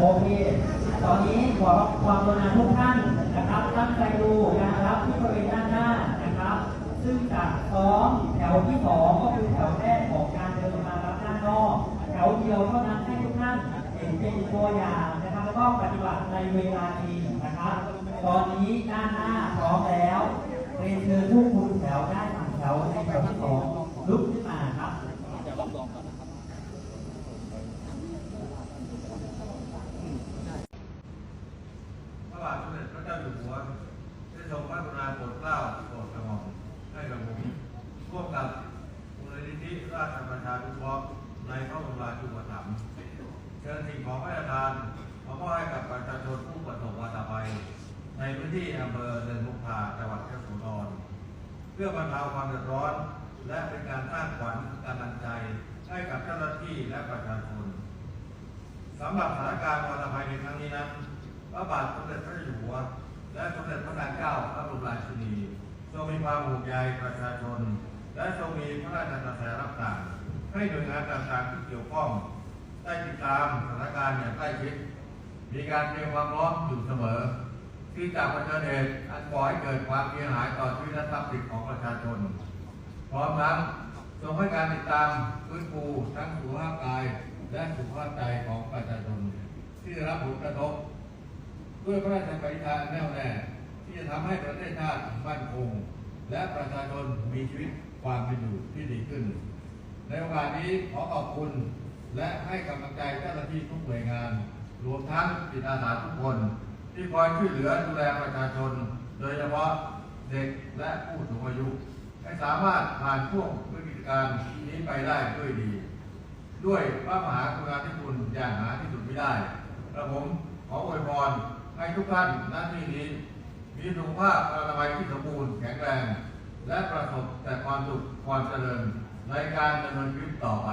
โอเคตอนนี้ขอความกรุณาทุกท่านนะครับตั้งใจดูนะครับที่บริเวณด้านหน้านะครับ ซึ่งจะซ้อมแถวที่สองก็คือแถวแรกของการเดินมารับด้านนอกแถวเดียวเท่านั้นให้ทุกท่านเห็นเป็นตัวอย่างนะครับแล้วก็ปฏิบัติในเวลาจริงนะครับ ตอนนี้ด้านหน้าพร้อมแล้วเรียนเชิญผู้คุมแถวได้ฝั่งแถวในแถวที่สองลุกขึ้นมาครับ พระบาทสมเด็จพระเจ้า อยู่หัวได้ทรงพระกรุณาโปรดเกล้าโปรดกระหม่อมให้กับผมร่วมกับมูลนิธิราชประชานุเคราะห์ในพระบรมราชูปถัมภ์เชิญสิ่งของพระราชทานมามอบให้กับประชาชนผู้ประสบวาตภัย ในพื้นที่อำเภอเดินมุกทาจังหวัดเพชรบุรีเพื่อบรรเทาความเดือดร้อน และเป็นการสร้างขวัญกำลังใจให้กับเจ้าหน้าที่และประชาชนสำหรับสถานการณ์วาตภัยในครั้งนี้นั้นพระบาทสมเด็จพระอยู่หัว และสมเด็จพระนางเจ้าพระบรมราชินีทรงมีความห่วงใยประชาชน และทรงมีพระราชกระแสรับสั่งให้หน่วยงานต่างๆที่เกี่ยวข้อง ได้ติดตามสถานการณ์อย่างใกล้ชิด มีการเตรียมความพร้อมอยู่เสมอ ที่จะเผชิญเหตุอันก่อให้เกิดความเสียหายต่อชีวิตและทรัพย์สินของประชาชน พร้อมทั้งทรงให้การติดตามฟื้นฟูทั้งสุขภาพกาย และสุขภาพใจของประชาชนที่ได้รับผลกระทบ ด้วยพระราชปณิธานแน่วแน่ ที่จะทำให้ประเทศชาติมั่นคง และประชาชนมีชีวิตความเป็นอยู่ที่ดีขึ้น ในโอกาสนี้ขอขอบคุณ และให้กำลังใจเจ้าหน้าที่ทุกหน่วยงาน รวมทั้งจิตอาสาทุกคน ที่คอยช่วยเหลือดูแลประชาชน โดยเฉพาะเด็กและผู้สูงอายุ ให้สามารถผ่านช่วงวิกฤตการณ์นี้ไปได้ด้วยดี ด้วยพระมหากรุณาธิคุณอย่างหาที่สุดไม่ได้กระผมขออวยพร ให้ทุกท่านหน้นที่นี้มีสุขภาพอนามัยที่สมบูรณ์แข็งแรง และประสบแต่ความสุขความเจริญในการดำเนินชีวิตต่อไป